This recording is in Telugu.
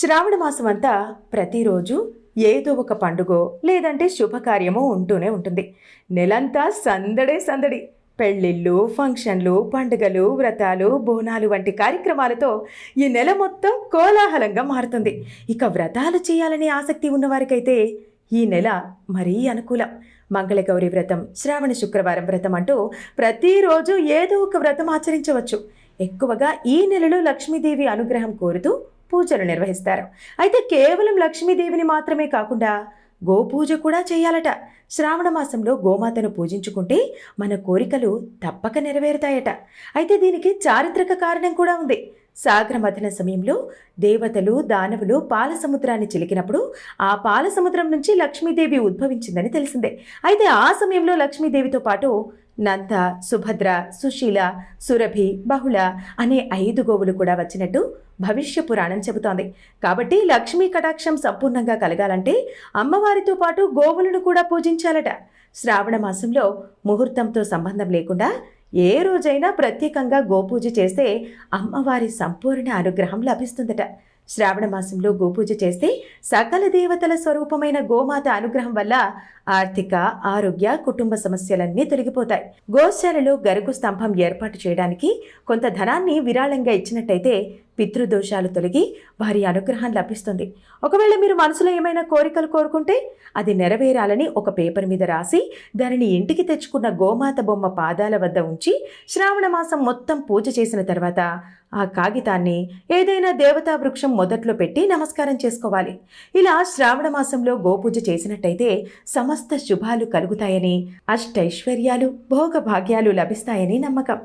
శ్రావణ మాసం అంతా ప్రతిరోజు ఏదో ఒక పండుగో లేదంటే శుభకార్యమో ఉంటూనే ఉంటుంది. నెలంతా సందడే సందడి. పెళ్ళిళ్ళు ఫంక్షన్లు పండుగలు వ్రతాలు బోనాలు వంటి కార్యక్రమాలతో ఈ నెల మొత్తం కోలాహలంగా మారుతుంది. ఇక వ్రతాలు చేయాలనే ఆసక్తి ఉన్నవారికైతే ఈ నెల మరీ అనుకూలం. మంగళగౌరి వ్రతం శ్రావణ శుక్రవారం వ్రతం అంటూ ప్రతిరోజు ఏదో ఒక వ్రతం ఆచరించవచ్చు. ఎక్కువగా ఈ నెలలో లక్ష్మీదేవి అనుగ్రహం కోరుతూ పూజలు నిర్వహిస్తారు. అయితే కేవలం లక్ష్మీదేవిని మాత్రమే కాకుండా గోపూజ కూడా చేయాలట. శ్రావణ మాసంలో గోమాతను పూజించుకుంటే మన కోరికలు తప్పక నెరవేరుతాయట. అయితే దీనికి చారిత్రక కారణం కూడా ఉంది. సాగరమథన సమయంలో దేవతలు దానవులు పాల సముద్రాన్ని చిలికినప్పుడు ఆ పాల సముద్రం నుంచి లక్ష్మీదేవి ఉద్భవించిందని తెలిసిందే. అయితే ఆ సమయంలో లక్ష్మీదేవితో పాటు నంద సుభద్ర సుశీల సురభి బహుళ అనే ఐదు గోవులు కూడా వచ్చినట్టు భవిష్య పురాణం చెబుతోంది. కాబట్టి లక్ష్మీ కటాక్షం సంపూర్ణంగా కలగాలంటే అమ్మవారితో పాటు గోవులను కూడా పూజించాలట. శ్రావణ మాసంలో ముహూర్తంతో సంబంధం లేకుండా ఏ రోజైనా ప్రత్యేకంగా గోపూజ చేస్తే అమ్మవారి సంపూర్ణ అనుగ్రహం లభిస్తుందట. శ్రావణ మాసంలో గోపూజ చేస్తే సకల దేవతల స్వరూపమైన గోమాత అనుగ్రహం వల్ల ఆర్థిక ఆరోగ్య కుటుంబ సమస్యలన్నీ తొలగిపోతాయి. గోశాలలో గరుకు స్తంభం ఏర్పాటు చేయడానికి కొంత ధనాన్ని విరాళంగా ఇచ్చినట్టయితే పితృదోషాలు తొలగి వారి అనుగ్రహం లభిస్తుంది. ఒకవేళ మీరు మనసులో ఏమైనా కోరికలు కోరుకుంటే అది నెరవేరాలని ఒక పేపర్ మీద రాసి దానిని ఇంటికి తెచ్చుకున్న గోమాత బొమ్మ పాదాల వద్ద ఉంచి శ్రావణ మాసం మొత్తం పూజ చేసిన తర్వాత ఆ కాగితాన్ని ఏదైనా దేవతా వృక్షం మొదట్లో పెట్టి నమస్కారం చేసుకోవాలి. ఇలా శ్రావణ మాసంలో గోపూజ చేసినట్టయితే సమస్త శుభాలు కలుగుతాయని అష్టైశ్వర్యాలు భోగభాగ్యాలు లభిస్తాయని నమ్మకం.